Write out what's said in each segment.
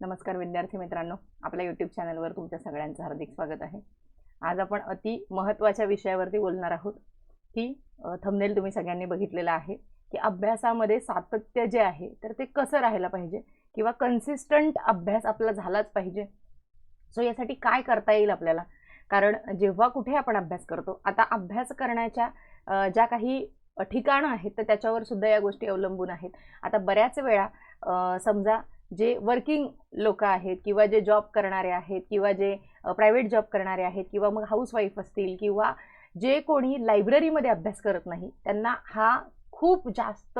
नमस्कार विद्यार्थी मित्रांनो आपल्या यूट्यूब चॅनलवर तुमच्या सगळ्यांचं हार्दिक स्वागत आहे. आज आपण अति महत्त्वाच्या विषयावरती बोलणार आहोत. की थंबनेल तुम्ही सगळ्यांनी बघितलेलं आहे की अभ्यासामध्ये सातत्य जे आहे तर ते कसं राहायला पाहिजे किंवा कन्सिस्टंट अभ्यास आपला झालाच पाहिजे. सो यासाठी काय करता येईल आपल्याला? कारण जेव्हा कुठे आपण अभ्यास करतो आता अभ्यास करण्याच्या ज्या काही ठिकाणं आहेत तर त्याच्यावर सुद्धा या गोष्टी अवलंबून आहेत. आता बऱ्याच वेळा समजा जे वर्किंग लोक आहेत किंवा जे जॉब करणारे आहेत किंवा जे प्रायव्हेट जॉब करणारे आहेत किंवा मग हाऊसवाईफ असतील किंवा जे कोणी लायब्ररीमध्ये अभ्यास करत नाही त्यांना हा खूप जास्त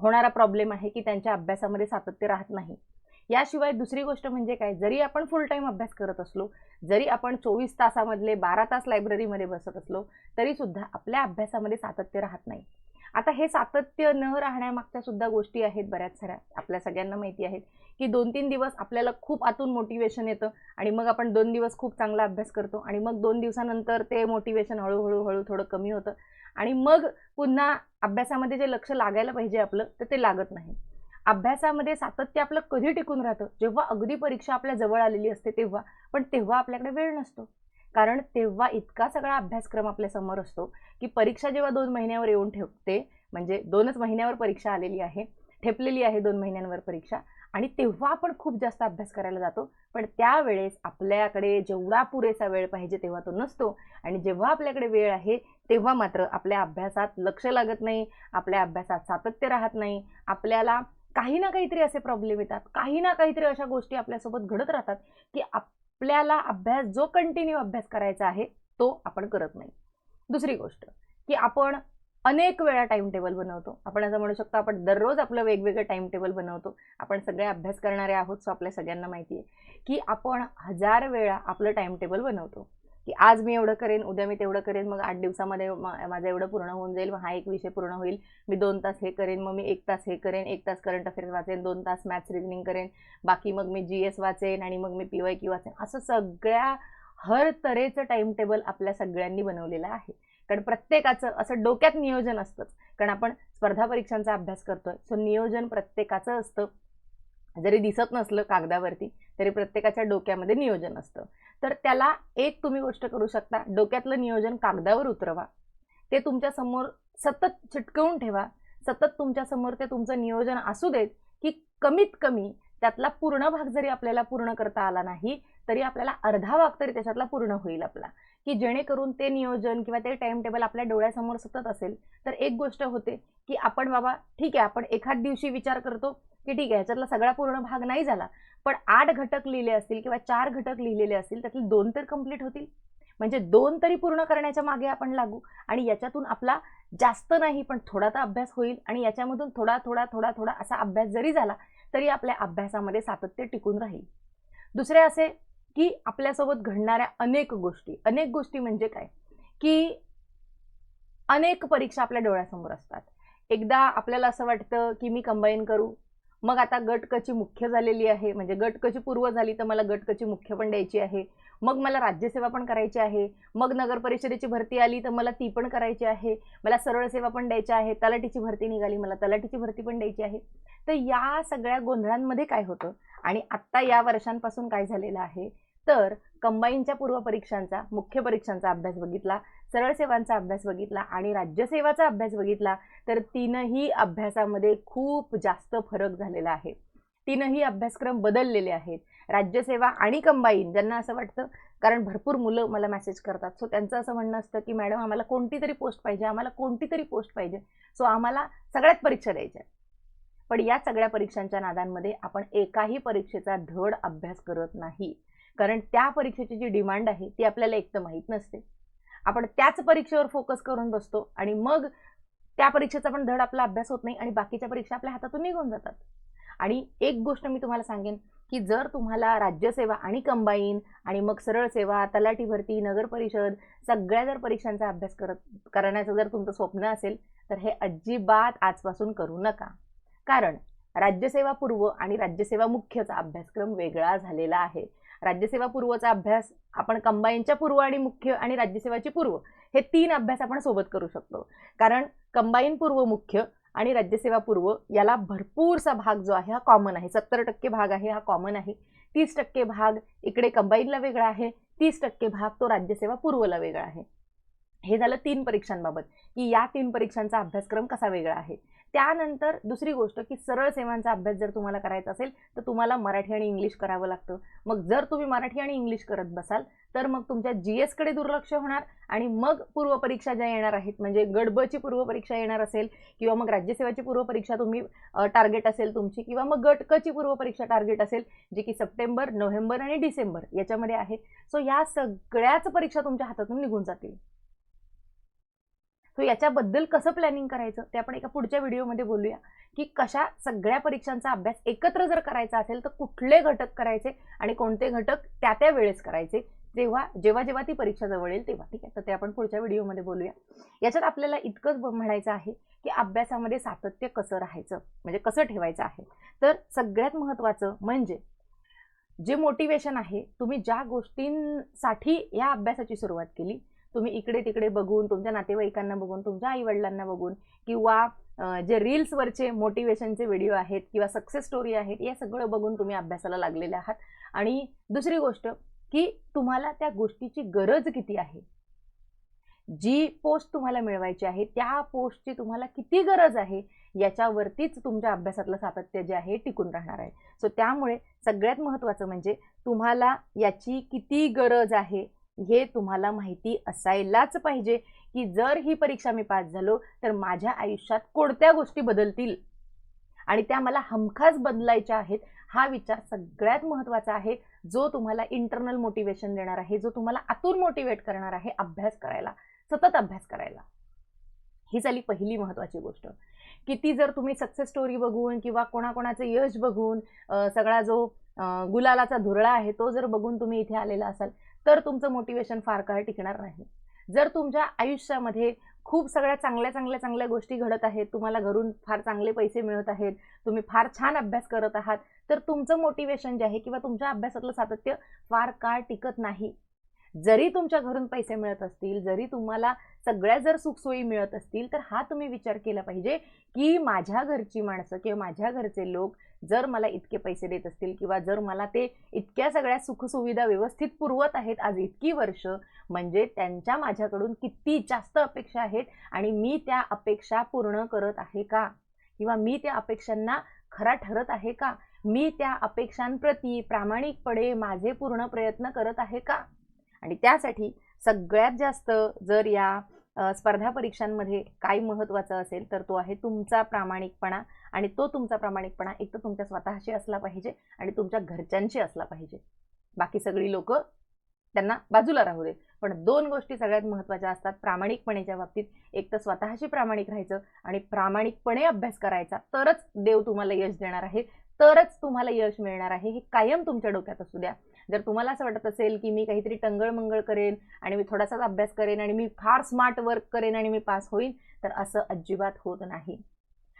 होणारा प्रॉब्लेम आहे की त्यांच्या अभ्यासामध्ये सातत्य राहत नाही. याशिवाय दुसरी गोष्ट म्हणजे काय? जरी आपण फुल टाईम अभ्यास करत असलो जरी आपण चोवीस तासामधले बारा तास लायब्ररीमध्ये बसत असलो तरीसुद्धा आपल्या अभ्यासामध्ये सातत्य राहत नाही. आता हे सातत्य न राहण्यामागच्या सुद्धा गोष्टी आहेत बऱ्याच साऱ्या. आपल्या सगळ्यांना माहिती आहेत की दोन तीन दिवस आपल्याला खूप आतून मोटिवेशन येतं आणि मग आपण दोन दिवस खूप चांगला अभ्यास करतो आणि मग दोन दिवसानंतर ते मोटिवेशन हळूहळू हळू थोडं कमी होतं आणि मग पुन्हा अभ्यासामध्ये जे लक्ष लागायला पाहिजे आपलं तर ते लागत नाही. अभ्यासामध्ये सातत्य आपलं कधी टिकून राहतं? जेव्हा अगदी परीक्षा आपल्या जवळ आलेली असते तेव्हा पण तेव्हा आपल्याकडे वेळ नसतो. कारण तेव्हा इतका सगळा अभ्यासक्रम आपल्यासमोर असतो की परीक्षा जेव्हा दोन महिन्यावर येऊन ठेवते म्हणजे दोनच महिन्यावर परीक्षा आलेली आहे ठेपलेली आहे दोन महिन्यांवर परीक्षा आणि तेव्हा आपण खूप जास्त अभ्यास करायला जातो पण त्यावेळेस आपल्याकडे जेवढा पुरेसा वेळ पाहिजे तेव्हा तो नसतो आणि जेव्हा आपल्याकडे वेळ आहे तेव्हा मात्र आपल्या अभ्यासात लक्ष लागत नाही आपल्या अभ्यासात सातत्य राहत नाही आपल्याला काही ना काहीतरी असे प्रॉब्लेम येतात काही ना काहीतरी अशा गोष्टी आपल्यासोबत घडत राहतात की आप आपल्याला अभ्यास जो कंटिन्यू अभ्यास करायचा आहे तो आपण करत नाही. दुसरी गोष्ट की आपण अनेक वेळा टाइम टेबल बनवतो. आपण असं म्हणू शकतो आपण दररोज आपलं वेगवेगळं टाइम टेबल बनवतो. आपण सगळे अभ्यास करणारे आहोत सो आपल्या सगळ्यांना माहिती आहे की आपण हजार वेळा आपलं टाइम टेबल बनवतो. की आज मी एवढं करेन उद्या मी तेवढं करेन मग आठ दिवसामध्ये माझं एवढं पूर्ण होऊन जाईल मग हा एक विषय पूर्ण होईल. मी दोन तास हे करेन मग मी एक तास हे करेन एक तास करंट अफेअर्स वाचेन दोन तास मॅथ्स रिजनिंग करेन बाकी मग मी जी एस वाचेन आणि मग मी पी वाय क्यू वाचेन. असं सगळ्या हर तऱ्हेचं टाइम टेबल आपल्या सगळ्यांनी बनवलेलं आहे. कारण प्रत्येकाचं असं डोक्यात नियोजन असतंच. कारण आपण स्पर्धा परीक्षांचा अभ्यास करतोय सो नियोजन प्रत्येकाचं असतं. जरी दिसत नसलं कागदावरती तरी प्रत्येकाच्या डोक्यामध्ये नियोजन असतं. तर त्याला एक तुम्ही गोष्ट करू शकता डोक्यातलं नियोजन कागदावर उतरवा. ते तुमच्यासमोर सतत चिटकवून ठेवा. सतत तुमच्यासमोर ते तुमचं नियोजन असू देत की कमीत कमी त्यातला पूर्ण भाग जरी आपल्याला पूर्ण करता आला नाही तरी आपल्याला अर्धा भाग तरी त्याच्यातला पूर्ण होईल आपला. की जेणेकरून ते नियोजन किंवा ते टाइम टेबल आपल्या डोळ्यासमोर सतत असेल तर एक गोष्ट होते की आपण बाबा ठीक आहे आपण एखाद दिवशी विचार करतो की ठीक आहे ह्याच्यातला सगळा पूर्ण भाग नाही झाला पण आठ घटक लिहिले असतील किंवा चार घटक लिहिलेले असतील त्यातले दोन तर कंप्लीट होतील. म्हणजे दोन तरी पूर्ण करण्याच्या मागे आपण लागू आणि याच्यातून आपला जास्त नाही पण थोडा तर अभ्यास होईल आणि याच्यामधून थोडा थोडा थोडा थोडा असा अभ्यास जरी झाला तरी आपल्या अभ्यासामध्ये सातत्य टिकून राहील. दुसरे असे की आपल्यासोबत घडणाऱ्या अनेक गोष्टी. अनेक गोष्टी म्हणजे काय? की अनेक परीक्षा आपल्या डोळ्यासमोर असतात. एकदा आपल्याला असं वाटतं की मी कंबाईन करू मग आता गटकची मुख्य झालेली आहे. म्हणजे गटकची पूर्व झाली तर मला गटकची मुख्य पण द्यायची आहे. मग मला राज्यसेवा पण करायची आहे. मग नगर परिषदेची भरती आली तर मला ती पण करायची आहे. मला सरळ सेवा पण द्यायच्या आहे. तलाठीची भरती निघाली मला तलाठीची भरती पण द्यायची आहे. तर या सगळ्या गोंधळांमध्ये काय होतं? आणि आत्ता या वर्षांपासून काय झालेलं आहे? तर कंबाईनच्या पूर्व परीक्षांचा मुख्य परीक्षांचा अभ्यास बघितला सरळ सेवांचा अभ्यास बघितला आणि राज्यसेवाचा अभ्यास बघितला तर तीनही अभ्यासामध्ये खूप जास्त फरक झालेला आहे. तीनही अभ्यासक्रम बदललेले आहेत. राज्यसेवा आणि कंबाईन ज्यांना असं वाटतं कारण भरपूर मुलं मला मेसेज करतात. सो त्यांचं असं म्हणणं असतं की मॅडम आम्हाला कोणती तरी पोस्ट पाहिजे आम्हाला कोणती तरी पोस्ट पाहिजे. सो आम्हाला सगळ्यात परीक्षा द्यायच्या पण या सगळ्या परीक्षांच्या नादांमध्ये आपण एकाही परीक्षेचा धड अभ्यास करत नाही. कारण त्या परीक्षेची जी डिमांड आहे ती आपल्याला एक तर माहीत नसते. आपण त्याच परीक्षेवर फोकस करून बसतो आणि मग त्या परीक्षेचा पण धड आपला अभ्यास होत नाही आणि बाकीच्या परीक्षा आपल्या हातातून निघून जातात. आणि एक गोष्ट मी तुम्हाला सांगेन की जर तुम्हाला राज्यसेवा आणि कंबाईन आणि मग सरळ सेवा तलाठी भरती नगर परिषद सगळ्या जर परीक्षांचा अभ्यास करत करण्याचं जर तुमचं स्वप्न असेल तर हे अजिबात आजपासून करू नका. कारण राज्यसेवा पूर्व आणि राज्यसेवा मुख्यचा अभ्यासक्रम वेगळा झालेला आहे. राज्यसेवा पूर्वचा अभ्यास आपण कंबाईनच्या पूर्व आणि मुख्य आणि राज्यसेवाची पूर्व हे तीन अभ्यास आपण सोबत करू शकतो. कारण कंबाईन पूर्व मुख्य आणि राज्यसेवा पूर्व याला भरपूरसा भाग जो आहे हा कॉमन आहे. सत्तर टक्के भाग आहे हा कॉमन आहे. तीस टक्के भाग इकडे कंबाईनला वेगळा आहे. तीस टक्के भाग तो राज्यसेवा पूर्वला वेगळा आहे. हे झालं तीन परीक्षांबाबत. की या तीन परीक्षांचा अभ्यासक्रम कसा वेगळा आहे? त्यानंतर दुसरी गोष्ट की सरळ सेवांचा अभ्यास जर तुम्हाला करायचा असेल तर तुम्हाला मराठी आणि इंग्लिश करावं लागतं. मग जर तुम्ही मराठी आणि इंग्लिश करत बसाल तर मग तुमच्या जी एसकडे दुर्लक्ष होणार आणि मग पूर्वपरीक्षा ज्या येणार आहेत म्हणजे गडबची पूर्वपरीक्षा येणार असेल किंवा मग राज्यसेवाची पूर्वपरीक्षा तुम्ही टार्गेट असेल तुमची किंवा मग गटकची पूर्वपरीक्षा टार्गेट असेल जे की सप्टेंबर नोव्हेंबर आणि डिसेंबर याच्यामध्ये आहे. सो या सगळ्याच परीक्षा तुमच्या हातातून निघून जातील. सो याच्याबद्दल कसं प्लॅनिंग करायचं ते आपण एका पुढच्या व्हिडिओमध्ये बोलूया. की कशा सगळ्या परीक्षांचा अभ्यास एकत्र जर करायचा असेल तर कुठले घटक करायचे आणि कोणते घटक त्या त्या वेळेस करायचे? तेव्हा जेव्हा जेव्हा ती परीक्षा जवळ येईल तेव्हा ठीक आहे? तर ते आपण पुढच्या व्हिडिओमध्ये बोलूया. याच्यात आपल्याला इतकंच म्हणायचं आहे की अभ्यासामध्ये सातत्य कसं राहायचं? म्हणजे कसं ठेवायचं आहे? तर सगळ्यात महत्त्वाचं म्हणजे जे मोटिवेशन आहे तुम्ही ज्या गोष्टींसाठी या अभ्यासाची सुरुवात केली तुम्ही इकडे तिकडे बघून तुमच्या नातेवाईकांना बघून तुमच्या आईवडिलांना बघून किंवा जे रील्सवरचे मोटिवेशनचे व्हिडिओ आहेत किंवा सक्सेस स्टोरी आहेत या सगळं बघून तुम्ही अभ्यासाला लागलेले आहात. आणि दुसरी गोष्ट की तुम्हाला त्या गोष्टीची गरज किती आहे? जी पोस्ट तुम्हाला मिळवायची आहे त्या पोस्टची तुम्हाला किती गरज आहे याच्यावरतीच तुमच्या अभ्यासातलं सातत्य जे आहे टिकून राहणार आहे. सो त्यामुळे सगळ्यात महत्त्वाचं म्हणजे तुम्हाला याची किती गरज आहे हे तुम्हाला माहिती असायलाच पाहिजे की जर ही परीक्षा मी पास झालो तर माझ्या आयुष्यात कोणत्या गोष्टी बदलतील? आणि त्या मला हमखास बदलायच्या आहेत हा विचार सगळ्यात महत्त्वाचा आहे जो तुम्हाला इंटरनल मोटिवेशन देणार आहे जो तुम्हाला आतून मोटिवेट करणार आहे अभ्यास करायला सतत अभ्यास करायला. ही झाली पहिली महत्त्वाची गोष्ट. किती जर तुम्ही सक्सेस स्टोरी बघून किंवा कोणाकोणाचं यश बघून सगळा जो गुलालाचा धुरळा आहे तो जर बघून तुम्ही इथे आलेला असाल तर तुमचं मोटिवेशन फार काळ टिकणार नाही. जर तुमच्या आयुष्यामध्ये खूप सगळ्या चांगल्या चांगल्या चांगल्या गोष्टी घडत आहेत तुम्हाला घरून फार चांगले पैसे मिळत आहेत तुम्ही फार छान अभ्यास करत आहात तर तुमचं मोटिवेशन जे आहे किंवा तुमच्या अभ्यासातलं सातत्य फार काळ टिकत नाही. जरी तुमच्या घरून पैसे मिळत असतील जरी तुम्हाला सगळ्या जर सुखसोयी मिळत असतील तर हा तुम्ही विचार केला पाहिजे की माझ्या घरची माणसं किंवा माझ्या घरचे लोक जर मला इतके पैसे देत असतील किंवा जर मला ते इतक्या सगळ्या सुखसुविधा व्यवस्थित पुरवत आहेत आज इतकी वर्ष म्हणजे त्यांच्या माझ्याकडून किती जास्त अपेक्षा आहेत आणि मी त्या अपेक्षा पूर्ण करत आहे का? किंवा मी त्या अपेक्षांना खरा ठरत आहे का? मी त्या अपेक्षांप्रती प्रामाणिकपणे माझे पूर्ण प्रयत्न करत आहे का? आणि त्यासाठी सगळ्यात जास्त जर या स्पर्धा परीक्षांमध्ये काय महत्त्वाचं असेल तर तो आहे तुमचा प्रामाणिकपणा आणि तो तुमचा प्रामाणिकपणा एक तर तुमच्या स्वतःशी असला पाहिजे आणि तुमच्या घरच्यांशी असला पाहिजे. बाकी सगळी लोक त्यांना बाजूला राहू दे पण दोन गोष्टी सगळ्यात महत्त्वाच्या असतात. प्रामाणिकपणेच्या बाबतीत एक तर स्वतःशी प्रामाणिक राहायचं आणि प्रामाणिकपणे अभ्यास करायचा तरच देव तुम्हाला यश देणार आहे तरच तुम्हाला यश मिळणार आहे हे कायम तुमच्या डोक्यात असू द्या. जर तुम्हाला असं वाटत असेल की मी काहीतरी टंगळमंगळ करेन आणि मी थोडासाच अभ्यास करेन आणि मी फार स्मार्ट वर्क करेन आणि मी पास होईन तर असं अजिबात होत नाही.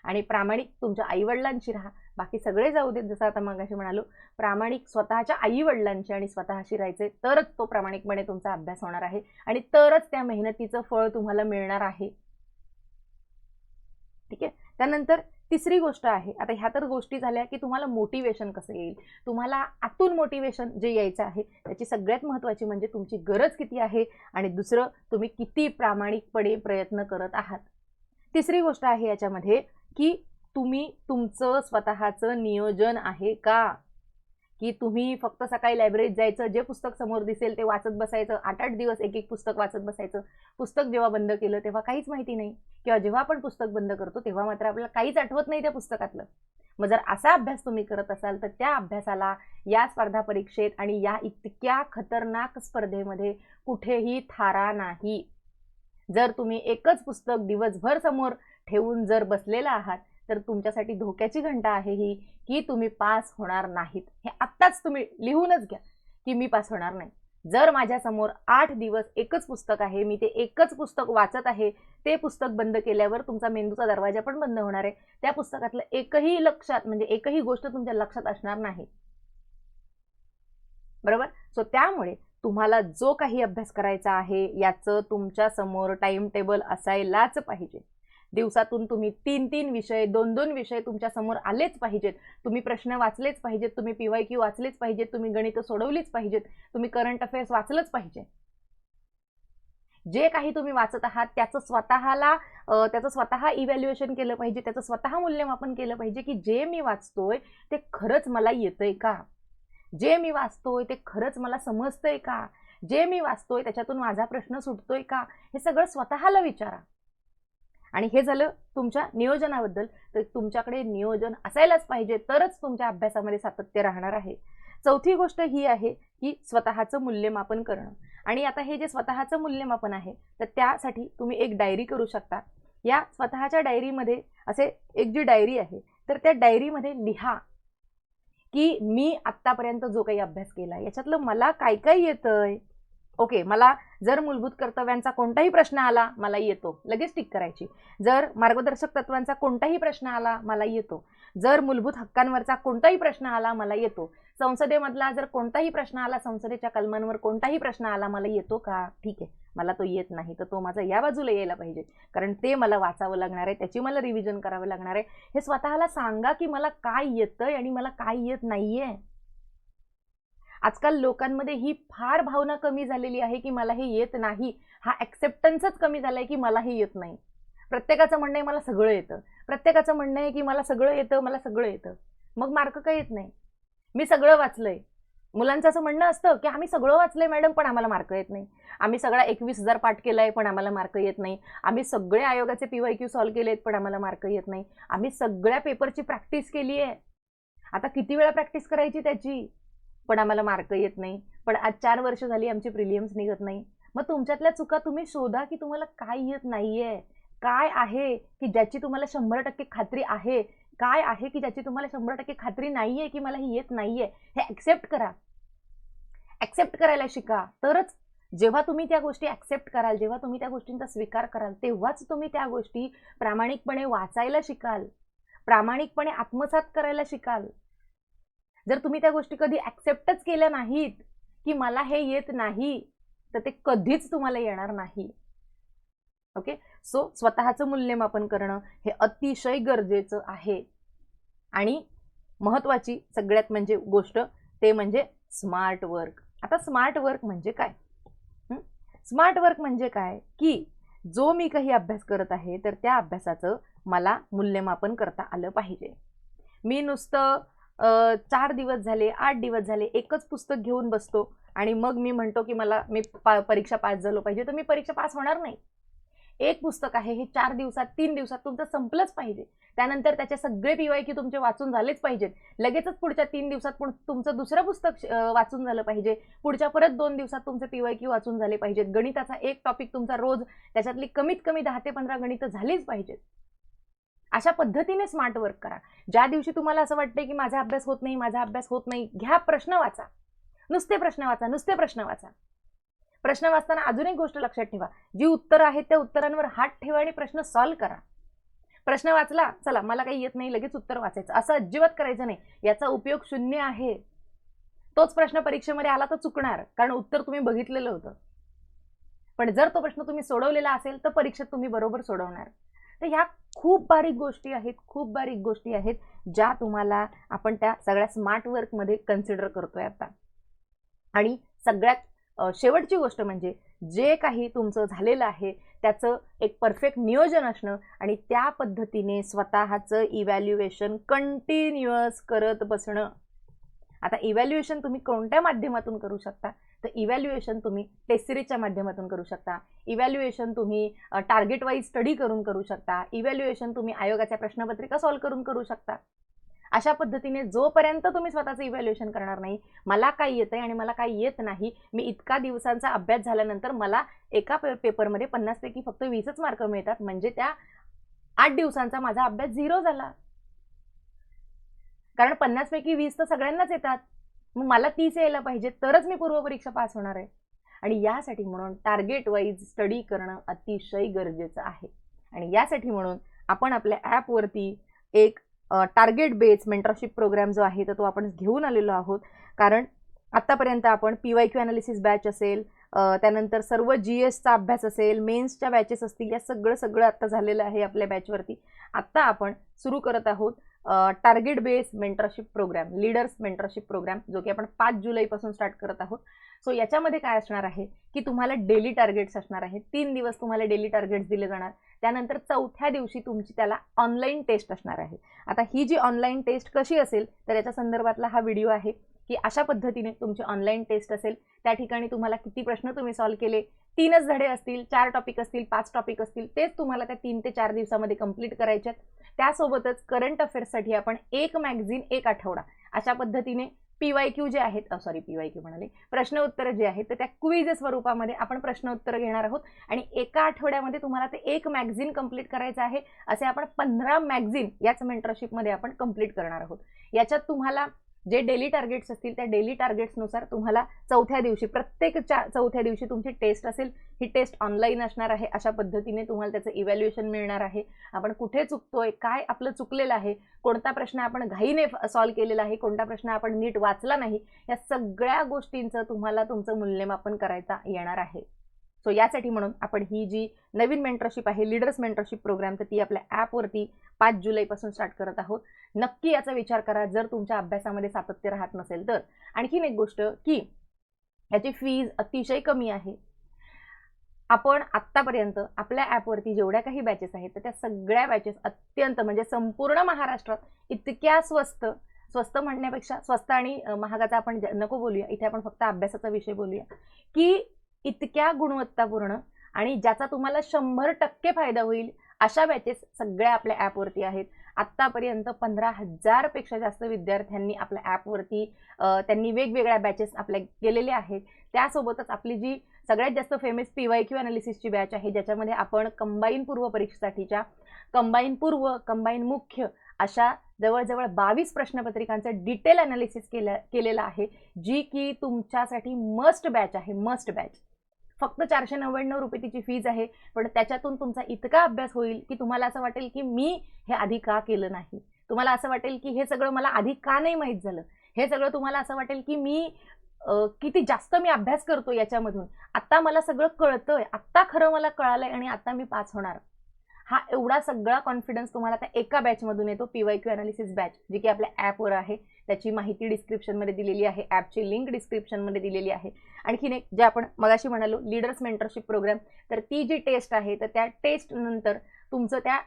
आणि प्रामाणिक तुमच्या आईवडिलांशी राहा. बाकी सगळे जाऊ देत जसं आता मगाशी म्हणालो प्रामाणिक स्वतःच्या आईवडिलांशी आणि स्वतःशी राहायचे तरच तो प्रामाणिकपणे तुमचा अभ्यास होणार आहे आणि तरच त्या मेहनतीचं फळ तुम्हाला मिळणार आहे. ठीक आहे? त्यानंतर तिसरी गोष्ट आहे आता ह्या तर गोष्टी झाल्या की तुम्हाला मोटिवेशन कसं येईल? तुम्हाला आतून मोटिवेशन जे यायचं आहे त्याची सगळ्यात महत्त्वाची म्हणजे तुमची गरज किती आहे आणि दुसरं तुम्ही किती प्रामाणिकपणे प्रयत्न करत आहात? तिसरी गोष्ट आहे याच्यामध्ये की तुम्ही तुमचं स्वतःचं नियोजन आहे का? की तुम्ही फक्त सकाळी लायब्ररीत जायचं जे पुस्तक समोर दिसेल ते वाचत बसायचं आठ आठ दिवस एक एक पुस्तक वाचत बसायचं. पुस्तक जेव्हा बंद केलं तेव्हा काहीच माहिती नाही. किंवा जेव्हा आपण पुस्तक बंद करतो तेव्हा मात्र आपल्याला काहीच आठवत नाही त्या पुस्तकातलं. मग जर असा अभ्यास तुम्ही करत असाल तर त्या अभ्यासाला या स्पर्धा परीक्षेत आणि या इतक्या खतरनाक स्पर्धेमध्ये कुठेही थारा नाही. जर तुम्ही एकच पुस्तक दिवसभर समोर ठेवून जर बसलेला आहात तर तुमच्यासाठी धोक्याची घंटा आहे ही की तुम्ही पास होणार नाहीत. हे आत्ताच तुम्ही लिहूनच घ्या की मी पास होणार नाही. जर माझ्यासमोर आठ दिवस एकच पुस्तक आहे मी ते एकच पुस्तक वाचत आहे ते पुस्तक बंद केल्यावर तुमचा मेंदूचा दरवाजा पण बंद होणार आहे. त्या पुस्तकातलं एकही लक्षात म्हणजे एकही गोष्ट तुमच्या लक्षात असणार नाही. बरोबर? सो त्यामुळे तुम्हाला जो काही अभ्यास करायचा आहे याचं तुमच्यासमोर टाइम टेबल असायलाच पाहिजे. दिवसातून तुम्ही तीन तीन विषय दोन दोन विषय तुमच्यासमोर आलेच पाहिजेत. तुम्ही प्रश्न वाचलेच पाहिजेत तुम्ही पीवाय क्यू वाचलेच पाहिजेत तुम्ही गणित सोडवलीच पाहिजेत तुम्ही करंट अफेअर्स वाचलंच पाहिजे. जे काही तुम्ही वाचत आहात त्याचं स्वतःला त्याचं स्वतः इव्हॅल्युएशन केलं पाहिजे त्याचं स्वतः मूल्यमापन केलं पाहिजे की जे मी वाचतोय ते खरंच मला येतंय का? जे मी वाचतोय ते खरंच मला समजतंय का? जे मी वाचतोय त्याच्यातून माझा प्रश्न सुटतोय का? हे सगळं स्वतःला विचारा. आणि हे झालं तुमच्या नियोजनाबद्दल. तर तुमच्याकडे नियोजन असायलाच पाहिजे तरच तुमच्या अभ्यासामध्ये सातत्य राहणार आहे. चौथी गोष्ट ही आहे की स्वतःचं मूल्यमापन करणं. आणि आता हे जे स्वतःचं मूल्यमापन आहे तर त्यासाठी तुम्ही एक डायरी करू शकता. या स्वतःच्या डायरीमध्ये असे एक जी डायरी आहे तर त्या डायरीमध्ये लिहा की मी आत्तापर्यंत जो काही अभ्यास केला याच्यातलं मला काय काय येतंय? ओके मला जर मूलभूत कर्तव्यांचा कोणताही प्रश्न आला मला येतो. लगेच टिक करायची. जर मार्गदर्शक तत्वांचा कोणताही प्रश्न आला मला येतो. जर मूलभूत हक्कांवरचा कोणताही प्रश्न आला मला येतो. संसदेमधला जर कोणताही प्रश्न आला संसदेच्या कलमांवर कोणताही प्रश्न आला मला येतो का? ठीक आहे. मला तो येत नाही तर तो माझा या बाजूला यायला पाहिजे. कारण ते मला वाचावं लागणार आहे त्याची मला रिव्हिजन करावं लागणार आहे. हे स्वतःला सांगा की मला काय येतंय आणि मला काय येत नाहीये. आजकाल लोकांमध्ये ही फार भावना कमी झालेली आहे की मला हे येत नाही. हा ॲक्सेप्टन्सच कमी झालाय की मला हे येत नाही. प्रत्येकाचं म्हणणं आहे मला सगळं येतं. प्रत्येकाचं म्हणणं आहे की मला सगळं येतं मला सगळं येतं. मग मार्क काय येत नाही? मी सगळं वाचलंय. मुलांचं असं म्हणणं असतं की आम्ही सगळं वाचलंय मॅडम पण आम्हाला मार्क येत नाही. आम्ही सगळा एकवीस हजार पाठ केलाय पण आम्हाला मार्क येत नाही. आम्ही सगळे आयोगाचे पी वाय क्यू सॉल्व्ह केलेत पण आम्हाला मार्क येत नाही. आम्ही सगळ्या पेपरची प्रॅक्टिस केली आहे आता किती वेळा प्रॅक्टिस करायची त्याची? पण आम्हाला मार्क येत नाही. पण आज चार वर्ष झाली आमची प्रिलियम्स निघत नाही. मग तुमच्यातल्या चुका तुम्ही शोधा की तुम्हाला काय येत नाहीये? काय आहे की ज्याची तुम्हाला शंभर टक्के खात्री आहे? काय आहे की ज्याची तुम्हाला शंभर टक्के खात्री नाहीये की मला हे येत नाहीये? हे ऍक्सेप्ट करा. ऍक्सेप्ट करायला शिका. तरच जेव्हा तुम्ही त्या गोष्टी ऍक्सेप्ट कराल जेव्हा तुम्ही त्या गोष्टींचा स्वीकार कराल तेव्हाच तुम्ही त्या गोष्टी प्रामाणिकपणे वाचायला शिकाल. प्रामाणिकपणे आत्मसात करायला शिकाल. जर तुम्ही त्या गोष्टी कधी ॲक्सेप्टच केल्या नाहीत की मला हे येत नाही तर ते कधीच तुम्हाला येणार नाही. ओके सो स्वतःचं मूल्यमापन करणं हे अतिशय गरजेचं आहे. आणि महत्त्वाची सगळ्यात म्हणजे गोष्ट ते म्हणजे स्मार्ट वर्क आता स्मार्ट वर्क म्हणजे काय? स्मार्ट वर्क म्हणजे काय? की जो मी काही अभ्यास करत आहे तर त्या अभ्यासाचं मला मूल्यमापन करता आलं पाहिजे. मी नुसतं चार दिवस झाले आठ दिवस झाले एकच पुस्तक घेऊन बसतो. आणि मग मी म्हणतो की मला मी पा परीक्षा पास झालो पाहिजे. तर मी परीक्षा पास होणार नाही. एक पुस्तक आहे हे चार दिवसात तीन दिवसात तुमचं संपलंच पाहिजे. त्यानंतर त्याचे सगळे पीवाय की तुमचे वाचून झालेच पाहिजेत. लगेचच पुढच्या तीन दिवसात पण तुमचं दुसरं पुस्तक वाचून झालं पाहिजे. पुढच्या परत दोन दिवसात तुमचे पीवाय की वाचून झाले पाहिजेत. गणिताचा एक टॉपिक तुमचा रोज त्याच्यातली कमीत कमी दहा ते पंधरा गणितं झालीच पाहिजेत. अशा पद्धतीने स्मार्ट वर्क करा. ज्या दिवशी तुम्हाला असं वाटतंय की माझा अभ्यास होत नाही माझा अभ्यास होत नाही घ्या प्रश्न वाचा. नुसते प्रश्न वाचा नुसते प्रश्न वाचा. प्रश्न वाचताना अजून एक गोष्ट लक्षात ठेवा. जी उत्तरं आहेत त्या उत्तरांवर हात ठेवा आणि प्रश्न सॉल्व्ह करा. प्रश्न वाचला चला मला काही येत नाही लगेच उत्तर वाचायचं. असं अजिबात करायचं नाही. याचा उपयोग शून्य आहे. तोच प्रश्न परीक्षेमध्ये आला तर चुकणार कारण उत्तर तुम्ही बघितलेलं होतं. पण जर तो प्रश्न तुम्ही सोडवलेला असेल तर परीक्षेत तुम्ही बरोबर सोडवणार. तर ह्या खूप बारीक गोष्टी आहेत खूप बारीक गोष्टी आहेत ज्या तुम्हाला आपण त्या सगळ्या स्मार्ट वर्कमध्ये कन्सिडर करतोय आता. आणि सगळ्यात शेवटची गोष्ट म्हणजे जे काही तुमचं झालेलं आहे त्याचं एक परफेक्ट नियोजन असणं आणि त्या पद्धतीने स्वतःचं इव्हॅल्युएशन कंटिन्युअस करत बसणं. आता इव्हॅल्युएशन तुम्ही कोणत्या माध्यमातून करू शकता? तर इव्हॅल्युएशन तुम्ही टेस्ट सिरीजच्या माध्यमातून करू शकता. इव्हॅल्युएशन तुम्ही टार्गेट वाईज स्टडी करून करू शकता. इव्हॅल्युएशन तुम्ही आयोगाच्या प्रश्नपत्रिका सॉल्व्ह करून करू शकता. अशा पद्धतीने जोपर्यंत तुम्ही स्वतःचं इव्हॅल्युएशन करणार नाही मला काय आहे आणि मला काय येत नाही मी इतका दिवसांचा अभ्यास झाल्यानंतर मला एका पे पेपरमध्ये पन्नासपैकी फक्त वीसच मार्क मिळतात. म्हणजे त्या आठ दिवसांचा माझा अभ्यास झिरो झाला. कारण पन्नासपैकी वीस तर सगळ्यांनाच येतात. मग मला तीस यायला पाहिजे तरच मी पूर्वपरीक्षा पास होणार आहे. आणि यासाठी म्हणून टार्गेट वाईज स्टडी करणं अतिशय गरजेचं आहे. आणि यासाठी म्हणून आपण आपल्या ॲपवरती एक टार्गेट बेस मेंटरशिप प्रोग्राम जो आहे तर तो आपण घेऊन आलेलो आहोत. कारण आत्तापर्यंत आपण P Y Q analysis batch असेल त्यानंतर सर्व जी एसचा अभ्यास असेल मेन्सच्या बॅचेस असतील या सगळं सगळं आता झालेलं आहे आपल्या बॅचवरती आत्ता आपण सुरू करत आहोत. Target base mentorship program leaders mentorship program जो की आपण पाच जुलैपासून स्टार्ट करत आहोत. सो याच्यामध्ये काय असणार आहे की तुम्हाला डेली टार्गेट्स असणार आहे तीन दिवस तुम्हाला डेली टार्गेट्स दिले जाणार. त्यानंतर चौथ्या दिवशी तुमची त्याला ऑनलाईन टेस्ट असणार आहे. आता ही जी ऑनलाईन टेस्ट कशी असेल तर याच्या संदर्भातला हा व्हिडिओ आहे की अशा पद्धतीने तुमची ऑनलाईन टेस्ट असेल. त्या ठिकाणी तुम्हाला किती प्रश्न तुम्ही सॉल्व्ह केले. तीनच धडे असतील चार टॉपिक असतील पाच टॉपिक असतील तेच तुम्हाला त्या तीन ते चार दिवसामध्ये कंप्लीट करायचे आहेत. त्यासोबतच करंट अफेअर्ससाठी आपण एक मॅगझिन एक आठवडा अशा पद्धतीने पी वाय क्यू जे आहेत सॉरी पी वाय क्यू म्हणाले प्रश्न उत्तरं जे आहेत तर त्या क्विज स्वरूपामध्ये आपण प्रश्न उत्तरं घेणार आहोत. आणि एका आठवड्यामध्ये तुम्हाला ते एक मॅगझिन कंप्लीट करायचं आहे असे आपण पंधरा मॅगझिन याच मेंटरशिपमध्ये आपण कंप्लीट करणार आहोत. याच्यात तुम्हाला जे डेली टार्गेट्स असतील त्या डेली टार्गेट्सनुसार तुम्हाला चौथ्या दिवशी प्रत्येक चा चौथ्या दिवशी तुमची टेस्ट असेल ही टेस्ट ऑनलाईन असणार आहे. अशा पद्धतीने तुम्हाला त्याचं इव्हॅल्युएशन मिळणार आहे. आपण कुठे चुकतोय काय आपलं चुकलेलं आहे कोणता प्रश्न आपण घाईने सॉल्व केलेला आहे कोणता प्रश्न आपण नीट वाचला नाही या सगळ्या गोष्टींचं तुम्हाला तुमचं मूल्यमापन करायचा येणार आहे. सो यासाठी म्हणून आपण ही जी नवीन मेंटरशिप आहे लीडर्स मेंटरशिप प्रोग्राम तर ती आपल्या ॲपवरती पाच जुलैपासून स्टार्ट करत आहोत. नक्की याचा विचार करा जर तुमच्या अभ्यासामध्ये सातत्य राहत नसेल तर. आणखीन एक गोष्ट की याची फीज अतिशय कमी आहे. आपण आत्तापर्यंत आपल्या ॲपवरती जेवढ्या काही बॅचेस आहेत तर त्या सगळ्या बॅचेस अत्यंत म्हणजे संपूर्ण महाराष्ट्रात इतक्या स्वस्त स्वस्त म्हणण्यापेक्षा स्वस्त आणि महागाचा आपण नको बोलूया. इथे आपण फक्त अभ्यासाचा विषय बोलूया. की इतक्या गुणवत्तापूर्ण आणि ज्याचा तुम्हाला शंभर टक्के फायदा होईल अशा बॅचेस सगळ्या आपल्या ॲपवरती आहेत. आत्तापर्यंत पंधरा हजारपेक्षा जास्त विद्यार्थ्यांनी आपल्या ॲपवरती त्यांनी वेगवेगळ्या बॅचेस आपल्या केलेल्या आहेत. त्यासोबतच आपली जी सगळ्यात जास्त फेमस पी वाय क्यू अनालिसिसची बॅच आहे ज्याच्यामध्ये आपण कंबाईन पूर्व परीक्षेसाठीच्या कंबाईन पूर्व कंबाईन मुख्य अशा जवळजवळ बावीस प्रश्नपत्रिकांचं डिटेल अनालिसिस केलं केलेलं आहे जी की तुमच्यासाठी मस्ट बॅच आहे मस्ट बॅच फक्त चारशे नव्याण्णव रुपये तिची फीज आहे पण त्याच्यातून तुमचा इतका अभ्यास होईल की तुम्हाला असं वाटेल की मी हे आधी का केलं नाही? तुम्हाला असं वाटेल की हे सगळं मला आधी का नाही माहीत झालं? हे सगळं तुम्हाला असं वाटेल की मी किती जास्त मी अभ्यास करतो याच्यामधून? आत्ता मला सगळं कळतंय. आत्ता खरं मला कळालंय आणि आत्ता मी पास होणार. हा एवढा सगळा कॉन्फिडन्स तुम्हाला त्या एका बॅचमधून येतो P Y Q analysis batch जी की आपल्या ॲपवर आहे. त्याची माहिती डिस्क्रिप्शनमध्ये दिलेली आहे ॲपची लिंक डिस्क्रिप्शनमध्ये दिलेली आहे. आणखीन एक जे आपण मगाशी म्हणालो लीडर्स मेंटरशिप प्रोग्राम तर ती जी टेस्ट आहे तर त्या टेस्टनंतर तुमचं त्या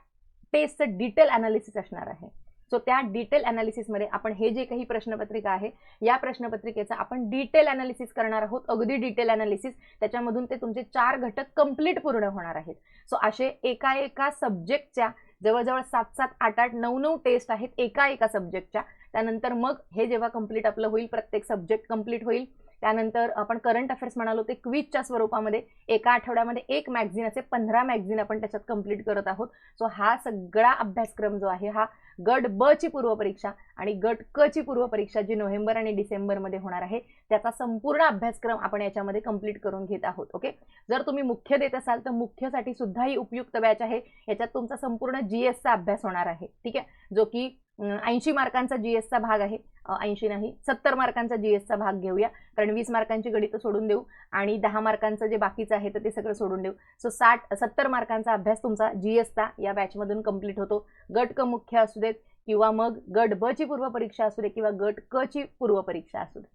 टेस्टचं डिटेल अनालिसिस असणार आहे. सो त्या डिटेल अनालिसिसमध्ये आपण हे जे काही प्रश्नपत्रिका आहे या प्रश्नपत्रिकेचं आपण डिटेल अनालिसिस करणार आहोत अगदी डिटेल अनालिसिस त्याच्यामधून ते तुमचे चार घटक कंप्लीट पूर्ण होणार आहेत. सो असे एका एका सब्जेक्टच्या जवळजवळ सात सात आठ आठ नऊ नऊ टेस्ट आहेत एका एका सब्जेक्टच्या त्यानंतर मग हे जेव्हा कंप्लीट आपलं होईल प्रत्येक सब्जेक्ट कंप्लीट होईल त्यानंतर आपण करंट अफेअर्स म्हणालो ते क्विजच्या स्वरूपामध्ये एका आठवड्यामध्ये एक मॅगझिन असे पंधरा मॅगझिन आपण त्याच्यात कंप्लीट करत आहोत. सो हा सगळा अभ्यासक्रम जो आहे हा गट ब ची पूर्वपरीक्षा आणि गट क ची पूर्वपरीक्षा जी नोव्हेंबर आणि डिसेंबरमध्ये होणार आहे त्याचा संपूर्ण अभ्यासक्रम आपण याच्यामध्ये कंप्लीट करून घेत आहोत ओके जर तुम्ही मुख्य देत असाल तर मुख्यसाठी सुद्धा ही उपयुक्त बॅच आहे. याच्यात तुमचा संपूर्ण जी एसचा अभ्यास होणार आहे ठीक आहे? जो की ऐंशी मार्कांचा जी एसचा भाग आहे. ऐंशी नाही सत्तर मार्कांचा जी एसचा भाग घेऊया. कारण वीस मार्कांची गणितं सोडून देऊ आणि दहा मार्कांचं जे बाकीचं आहे तर ते सगळं सोडून देऊ. सो साठ सत्तर मार्कांचा अभ्यास तुमचा जी एसचा या बॅचमधून कंप्लीट होतो. गट क मुख्य असू देत किंवा मग गट ब ची पूर्वपरीक्षा असू दे किंवा गट क ची पूर्वपरीक्षा असू दे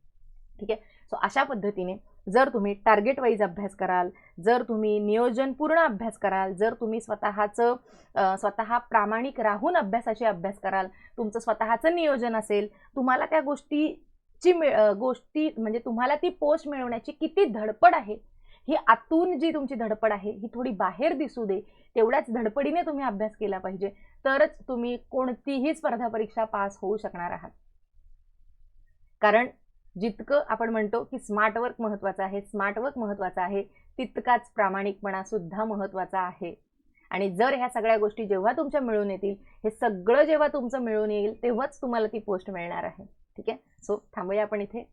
ठीक आहे? सो अशा पद्धतीने जर तुम्ही टार्गेट वाईज अभ्यास कराल जर तुम्ही नियोजनपूर्ण अभ्यास कराल जर तुम्ही स्वतःचं स्वतः प्रामाणिक राहून अभ्यासाचे अभ्यास कराल तुमचं स्वतःचं नियोजन असेल तुम्हाला त्या गोष्टीची मिळ गोष्टी म्हणजे तुम्हाला ती पोस्ट मिळवण्याची किती धडपड आहे ही आतून जी तुमची धडपड आहे ही थोडी बाहेर दिसू दे तेवढ्याच धडपडीने तुम्ही अभ्यास केला पाहिजे तरच तुम्ही कोणतीही स्पर्धा परीक्षा पास होऊ शकणार आहात. कारण जितकं आपण म्हणतो की स्मार्ट वर्क महत्त्वाचं आहे स्मार्ट वर्क महत्त्वाचं आहे तितकाच प्रामाणिकपणा सुद्धा महत्त्वाचा आहे. आणि जर ह्या सगळ्या गोष्टी जेव्हा तुमच्या मिळून येतील हे सगळं जेव्हा तुमचं मिळून येईल तेव्हाच तुम्हाला ती पोस्ट मिळणार आहे. ठीक आहे? सो थांबूया आपण इथे.